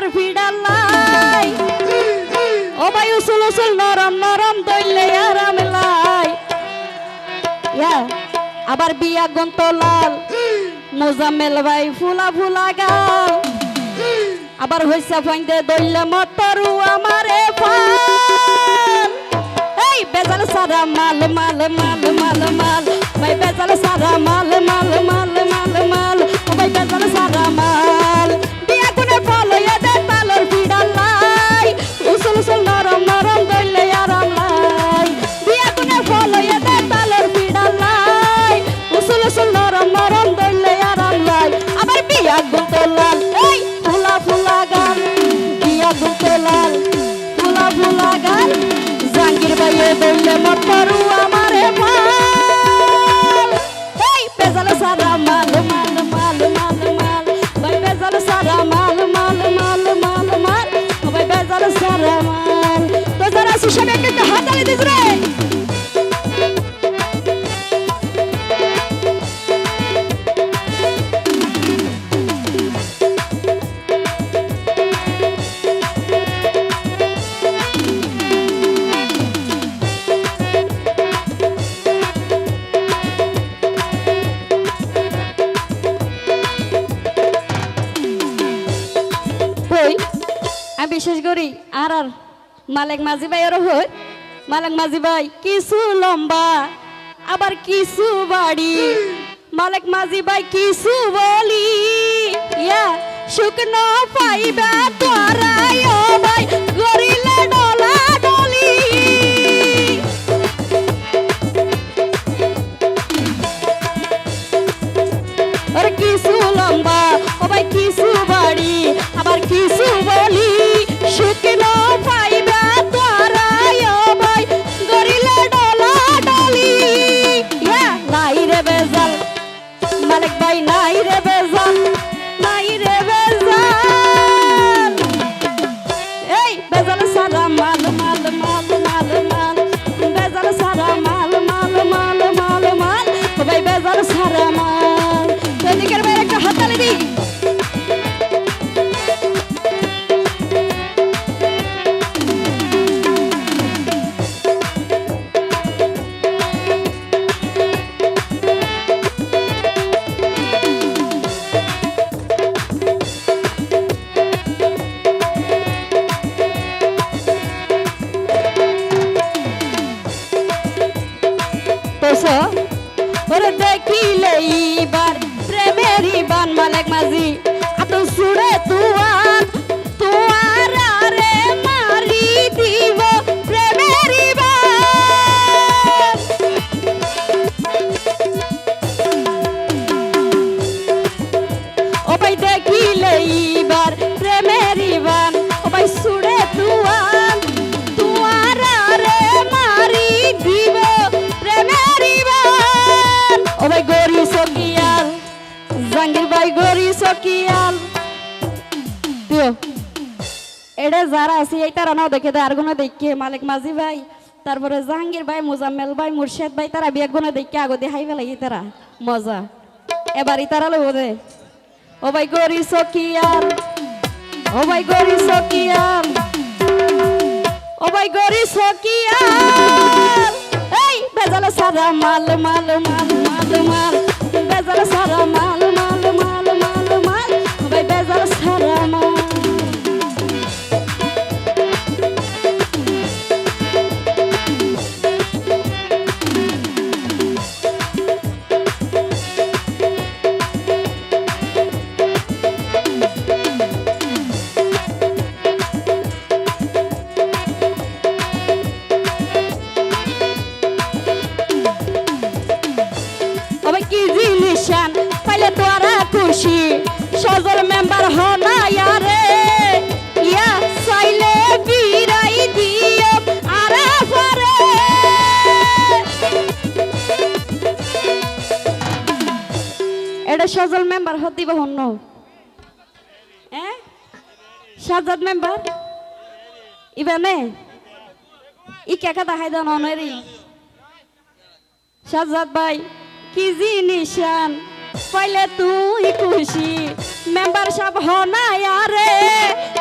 তালর ভিড়ালাই। ও ভাই, উসুল উসুল, নরম নরম দইলে আরাম লাই। আবার বিয়া গন্ত লাল। মোজামেল ভাই, ফুলা ফুলা গাল। আবার হইসা ফাইন্দে দইলে মটরু আমারে ফাল। এই, বেজাল সারা মাল মাল মাল মাল মাল। দইলে মটরু আমারে মাল। এই বেজাল সারা মাল মাল মাল মাল মাল। ভাই, বেজাল সারা মাল মাল মাল মাল মাল। ভাই, বেজাল সারা মাল। তো যারা সুশানে একটু হাতালি দিস রে। বিশেষ করি আর আর মালিক মাঝি ভাই আরও হই মালিক মাঝি ভাই, কিছু লম্বা, আবার কিছু বাড়ি। মালিক মাঝি ভাই, কিছু বলি, ইয়া, শুকনো পাইবা তোরা ও ভাই গরিলে গরি সকিয়াল দিও। এটা যারা আছে এই তারা নাও দেখে দেয় আর কোনো দেখে, মালিক মাঝি ভাই, তারপরে জাহাঙ্গীর ভাই, মোজাম্মেল ভাই, মুর্শেদ ভাই, তারা বিয়ে গুণে দেখে আগো দেখাই ফেলাই তারা। মজা। এবারই তারা লব দে। ও ভাই গরি সকিয়াল ও ভাই গরি সকিয়াল ও ভাই গরি সকিয়াল এই, বেজাল সারা মাল মাল মাল মাল মাল, বেজাল সারা মাল। পাইলে তোরা খুশি। সজল মেম্বার হ না ইয়ারে। ইয়া চাইলে বিরাই দিও আরে পারে এটা সজল মেম্বার হত হন্য হ্যাঁ সাজাদ মেম্বার? ইবানে? ই কেকা দেখাই দাও ননেরি সাজাদ ভাই, কি জিনিসান পাইলে তুই খুশি মেম্বার সব হনা আরে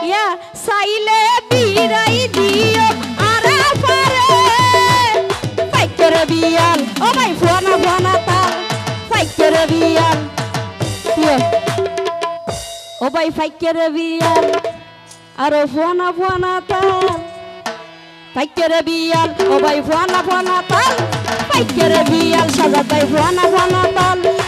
ইয়া সাইলে বিরাই দিও আরে পারে ফাইকের বিয়ান ও ভাই ফোনা ফোনা তার ফাইকের বিয়ান ও ভাই ফাইকের বিয়ান আর ফোনা ফোনা তার ফাইকের বিয়ান ও ভাই ফোনা ফোনা তার ফাইকের বিয়ান সাজা তাই ফোনা ফোনা তার